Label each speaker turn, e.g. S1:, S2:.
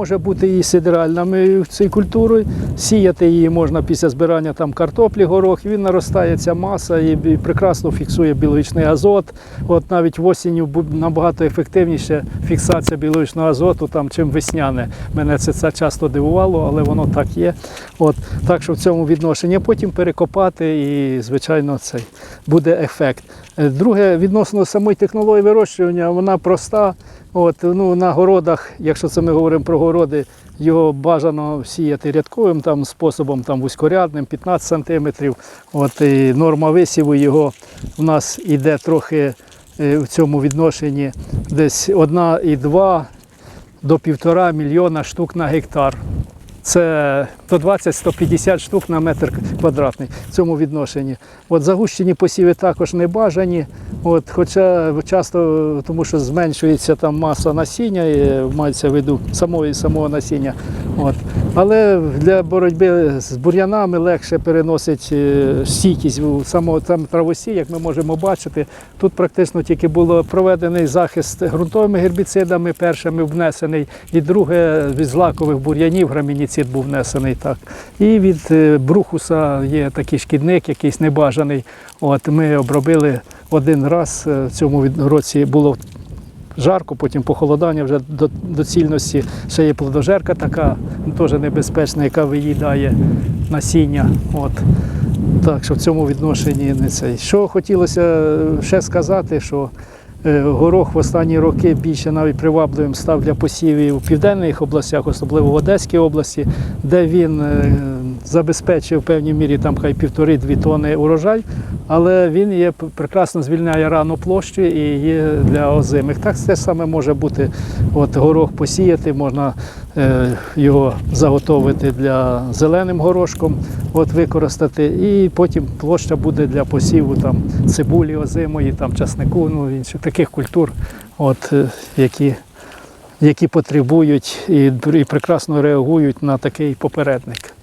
S1: Може бути і сидеральною цією культурою. Сіяти її можна після збирання там картоплі, горох. Він наростає ця маса і прекрасно фіксує біологічний азот. От навіть в осінню набагато ефективніше фіксація біологічного азоту, там чим весняне. Мене це, це часто дивувало, але воно так є. От так що в цьому відношенні потім перекопати і, звичайно, цей буде ефект. Е, Друге, відносно самої технології вирощування, вона проста. От, ну, на городах, якщо це ми говоримо про городи, його бажано сіяти рядковим там, способом там, вузькорядним, 15 сантиметрів. От, і норма висіву його у нас іде трохи е, в цьому відношенні десь 1,2 до 1,5 мільйона штук на гектар. Це 120-150 штук на метр квадратний в цьому відношенні. От загущені посіви також не бажані. От, хоча часто, тому що зменшується там маса насіння, і мається в виду самої самого насіння. От. Але для боротьби з бур'янами легше переносить е, стійкість у самого там травосі, як ми можемо бачити. Тут практично тільки було проведений захист ґрунтовими гербіцидами, першими внесений, і друге від злакових бур'янів грамініцид був внесений так. І від е, брухуса є такий шкідник, якийсь небажаний. От ми обробили один раз е, в цьому році було жарко, потім похолодання вже до доцільності. Ще є плодожерка така, теж небезпечна, яка виїдає насіння. От. Так що в цьому відношенні не цей. Що хотілося е, ще сказати, що горох в останні роки більше навіть привабливим став для посівів у південних областях, особливо в Одеській області, де він забезпечив в певній мірі там хай півтори-дві тони урожай, але він є прекрасно звільняє рану площу і є для озимих. Так те саме може бути. От горох посіяти, можна е, його заготовити для зеленим горошком, от використати, і потім площа буде для посіву там цибулі озимої, там часнику, ну інших таких культур, от е, які. Які потребують і, і прекрасно реагують на такий попередник.